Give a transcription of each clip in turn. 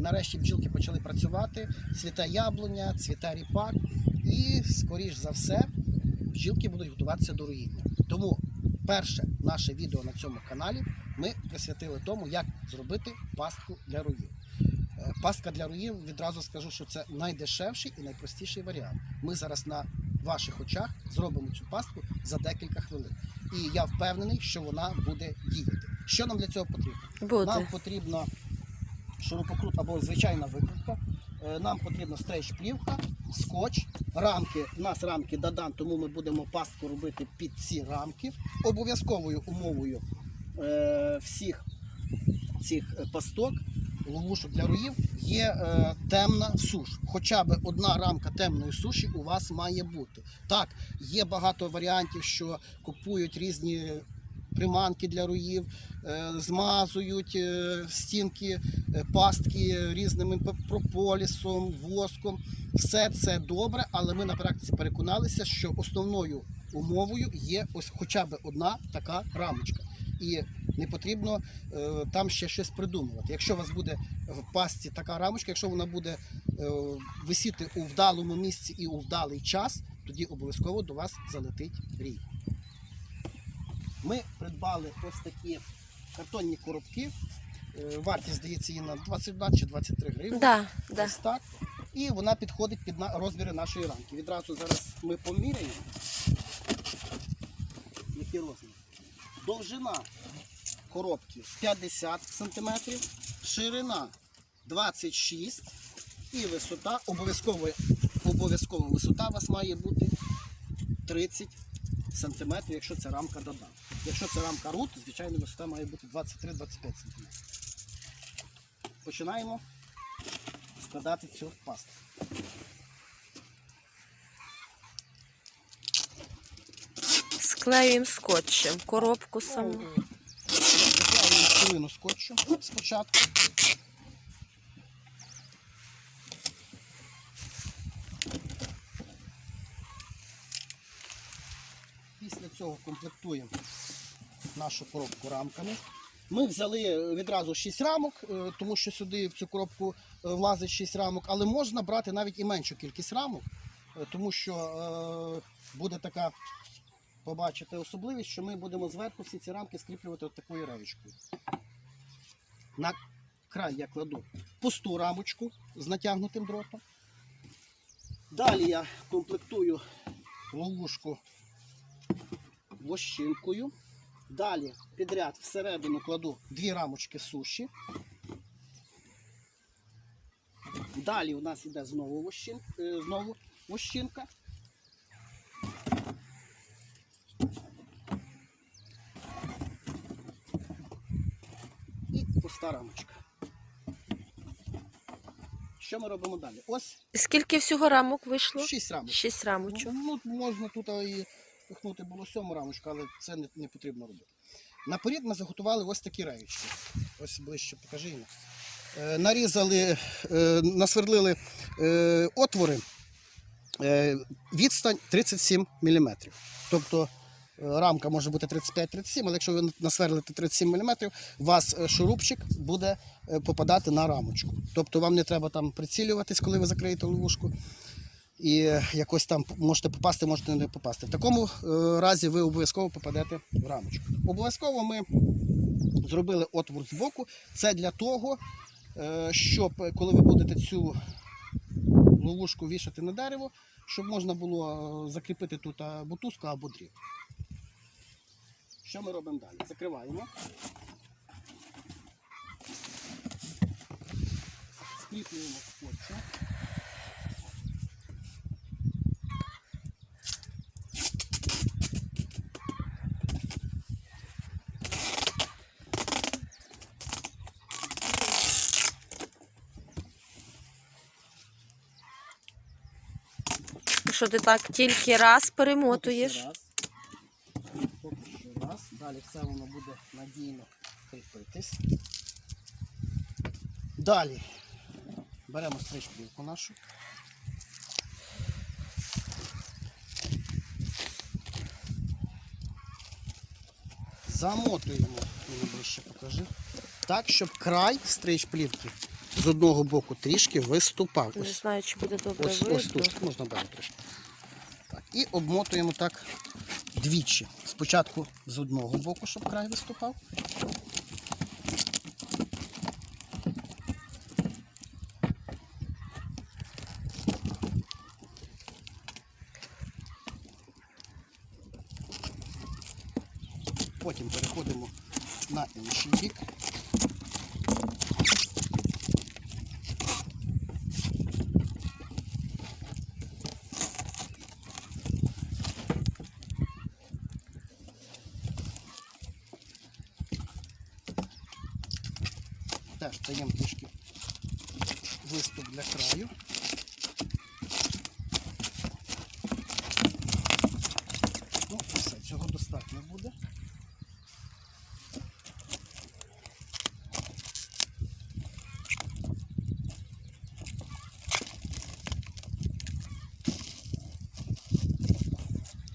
нарешті бджілки почали працювати, цвіте яблуня, цвіте ріпак, і, скоріш за все, бджілки будуть готуватися до руїння. Тому перше наше відео на цьому каналі ми присвятили тому, як зробити пастку для руїв. Е, Пастка для руїв відразу скажу, що це найдешевший і найпростіший варіант. Ми зараз на ваших очах зробимо цю пастку за декілька хвилин. І я впевнений, що вона буде діяти. Що нам для цього потрібно? Нам Буде. Шурупокрут або звичайна викрутка. Е, Нам потрібна стрейч-плівка, скотч, рамки. У нас рамки Дадан, тому ми будемо пастку робити під ці рамки. Обов'язковою умовою е, всіх цих пасток, ловушок для руїв є е, темна суш. Хоча б одна рамка темної суші у вас має бути. Так, є багато варіантів, що купують різні приманки для руїв, е, змазують е, стінки е, пастки різним прополісом, воском. Все це добре, але ми на практиці переконалися, що основною умовою є ось хоча б одна така рамочка. І не потрібно там ще щось придумувати. Якщо у вас буде в пастці така рамочка, якщо вона буде висіти у вдалому місці і у вдалий час, тоді обов'язково до вас залетить рій. Ми придбали ось такі картонні коробки. Е, Вартість здається її на 22 чи 23 гривні. Да, да. Ось так. І вона підходить під розміри нашої рамки. Відразу зараз ми поміряємо. Які розміри. Довжина коробки 50 см, ширина 26 і висота, обов'язково, обов'язково висота у вас має бути 30 см, якщо це рамка дода. Якщо це рамка рут, звичайно, висота має бути 23-25 см. Починаємо складати цю пасту. Склеюємо скотчем. Коробку саму. Заклеюємо хвилину скотчу спочатку. Після цього комплектуємо нашу коробку рамками. Ми взяли відразу 6 рамок, е, тому що сюди в цю коробку е, влазить 6 рамок, але можна брати навіть і меншу кількість рамок, е, тому що е, буде така побачите особливість, що ми будемо зверху всі ці рамки скріплювати от такою реєчкою. На край я кладу пусту рамочку з натягнутим дротом. Далі я комплектую ловушку вощинкою. Далі підряд всередину кладу дві рамочки суші. Далі у нас йде знову, вощин, е, знову вощинка. і пуста рамочка. Що ми робимо далі? Ось Скільки всього рамок вийшло? 6 рамочок. Шість рамочок. Ну, можна тут і пихнути було сьому рамочку, але це не, не потрібно робити. Наперед ми заготували ось такі реєчки. Ось ближче покажи їм. Е, нарізали, е, насвердлили е, отвори. Відстань 37 мм. Тобто рамка може бути 35-37, але якщо ви насверлите 37 мм, у вас шурупчик буде попадати на рамочку. Тобто вам не треба там прицілюватись, коли ви закриєте ловушку. І якось там можете попасти, можете не попасти. В такому е, разі ви обов'язково попадете в рамочку. Обов'язково ми зробили отвор з боку. Це для того, е, щоб коли ви будете цю ловушку вішати на дерево, щоб можна було е, закріпити тут мотузку або дріт. Що ми робимо далі? Закриваємо. Скріплюємо скотчем. Що ти так тільки раз перемотуєш? Поки що раз. Далі все воно буде надійно кріпитись. Далі беремо стрічку нашу. Замотуємо, ближче покажи. Так, щоб край стрич плівки з одного боку трішки виступав. Не знаю, чи буде добре ось, ось тут можна далі трошки. Так, і обмотуємо так двічі. Спочатку з одного боку, щоб край виступав. Потім переходимо на інший бік. Даємо трішки виступ для краю. Ну, все, цього достатньо буде.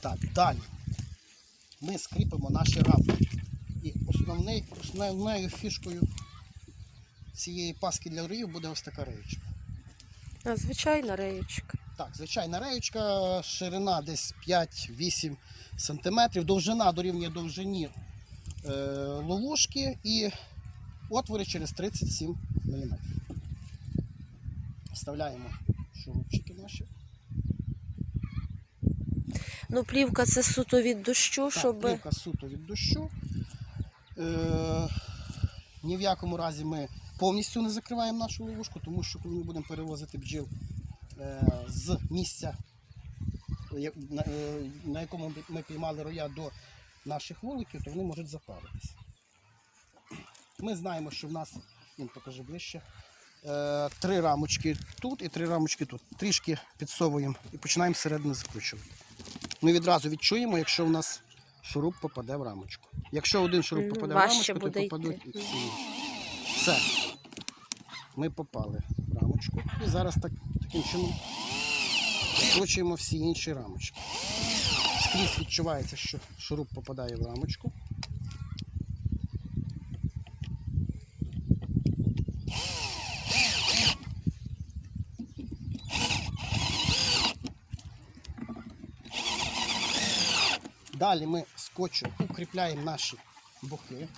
Так, далі ми скріпимо наші рамки. І основний, основною фішкою цієї паски для рию буде ось така реєчка. А, звичайна реєчка. Так, звичайна реєчка, ширина десь 5-8 см, довжина дорівнює довжині е, ловушки і отвори через 37 мм. Вставляємо шурупчики наші. Ну, плівка це суто від дощу, Так, щоб. плівка суто від дощу. Е, ні в якому разі ми повністю не закриваємо нашу ловушку, тому що коли ми будемо перевозити бджіл е, з місця, на, е, на якому ми піймали роя до наших вуликів, то вони можуть запаритися. Ми знаємо, що в нас, він покаже ближче, е, три рамочки тут і три рамочки тут. Трішки підсовуємо і починаємо зсередини закручувати. Ми відразу відчуємо, якщо в нас шуруп попаде в рамочку. Якщо один шуруп попаде важче в рамочку, то попадуть і всі інші. Все. Ми попали в рамочку. І зараз так, таким чином закручуємо всі інші рамочки. Скрізь відчувається, що шуруп попадає в рамочку. Далі ми скотчем укріпляємо наші боки.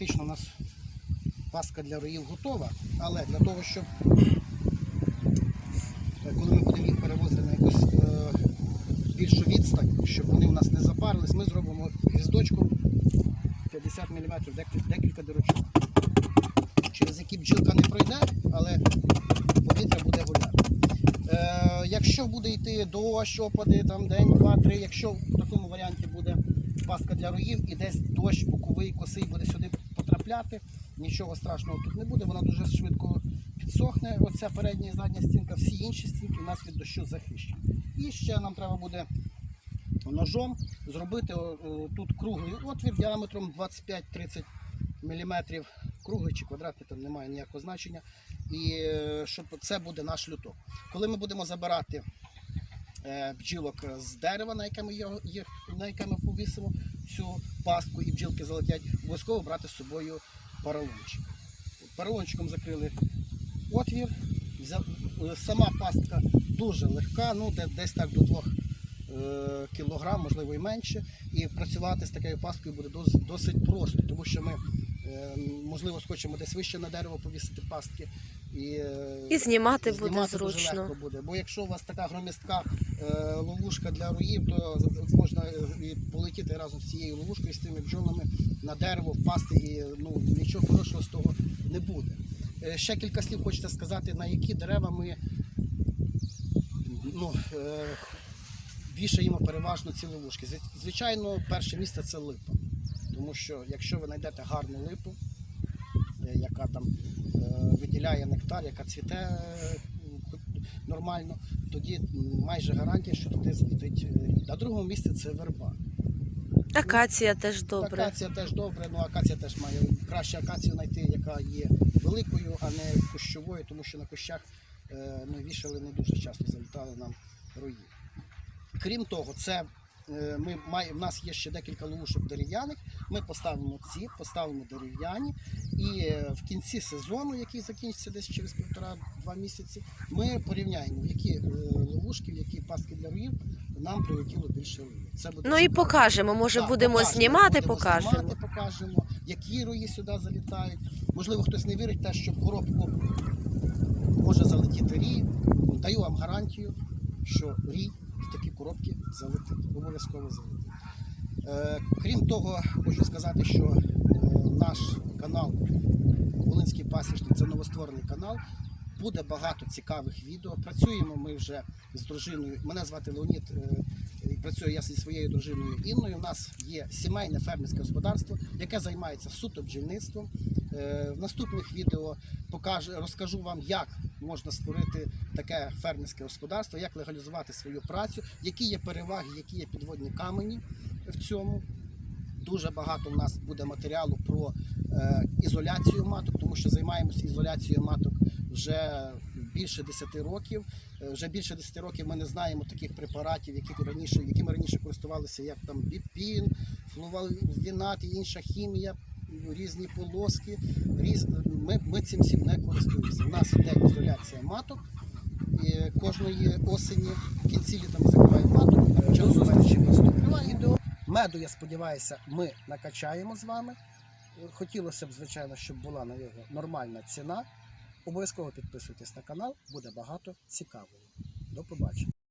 Фактично у нас паска для роїв готова, але для того, щоб е, коли ми будемо їх перевозити на якусь е, більшу відстань, щоб вони у нас не запарились, ми зробимо гвіздочку 50 мм, декілька, дирочок, через які бджілка не пройде, але повітря буде гуляти. Е, якщо буде йти дощ, опади, там день, два, три, якщо в такому варіанті буде паска для роїв і десь дощ боковий, косий буде сюди потрапляти, нічого страшного тут не буде, вона дуже швидко підсохне. Оця передня і задня стінка, всі інші стінки у нас від дощу захищені. І ще нам треба буде ножом зробити о, тут круглий отвір діаметром 25-30 мм. Круглий чи квадратний, там немає ніякого значення. І е, щоб це буде наш люток. Коли ми будемо забирати е, бджілок з дерева, на яке ми їх, на яке ми повісимо цю пастку і бджілки залетять, обов'язково брати з собою поролончик. Поролончиком закрили отвір. Е, Сама пастка дуже легка, ну десь так до 2 кг, кілограм, можливо і менше. І працювати з такою пасткою буде досить просто, тому що ми е, можливо схочемо десь вище на дерево повісити пастки. І, е, І знімати буде знімати дуже зручно. легко буде. Бо якщо у вас така громістка е, ловушка для руїв, то можна е, і полетіти разом з цією ловушкою, з цими бджолами на дерево, впасти і ну, нічого хорошого з того не буде. Ще кілька слів хочеться сказати, на які дерева ми ну, вішаємо переважно ці ловушки. Звичайно, перше місце це липа. Тому що якщо ви знайдете гарну липу, е, яка там е, виділяє нектар, яка цвіте е, нормально, тоді майже гарантія, що туди злетить. На другому місці це верба. Акація теж добре. Акація теж добре, ну акація теж має краще акацію знайти, яка є великою, а не кущовою, тому що на кущах ми вішали не дуже часто, залітали нам рої. Крім того, це ми має, в нас є ще декілька ловушок дерев'яних. Ми поставимо ці, поставимо дерев'яні, і е, в кінці сезону, який закінчиться десь через півтора-два місяці, ми порівняємо, які е, ловушки, які пастки для руїв нам прилетіло більше руїв. Це буде Ну і покажемо. Може, Так, будемо покажемо, знімати, будемо покажемо. знімати, покажемо, які рої сюди залітають. Можливо, хтось не вірить те, що в коробку може залетіти рій. Даю вам гарантію, що рій в такі коробки залетить. Обов'язково залетить. Е, крім того, хочу сказати, що е, наш канал Волинський пасічник це новостворений канал. Буде багато цікавих відео. Працюємо ми вже з дружиною. Мене звати Леонід. е, і Працюю я зі своєю дружиною Інною. У нас є сімейне фермерське господарство, яке займається суто бджільництвом. В наступних відео покажу, розкажу вам, як можна створити таке фермерське господарство, як легалізувати свою працю, які є переваги, які є підводні камені в цьому. Дуже багато у нас буде матеріалу про е, ізоляцію маток, тому що займаємося ізоляцією маток вже більше 10 років. Е, Вже більше 10 років ми не знаємо таких препаратів, які раніше, якими раніше користувалися, як там біпін, флувалвінат і інша хімія, різні полоски. Різ... Ми, ми цим всім не користуємося. У нас йде ізоляція маток. І кожної осені в кінці літа ми закриваємо маток. До зустрічі в наступних відео. Меду, я сподіваюся, ми накачаємо з вами. Хотілося б, звичайно, щоб була на нього нормальна ціна. Обов'язково підписуйтесь на канал, буде багато цікавого. До побачення.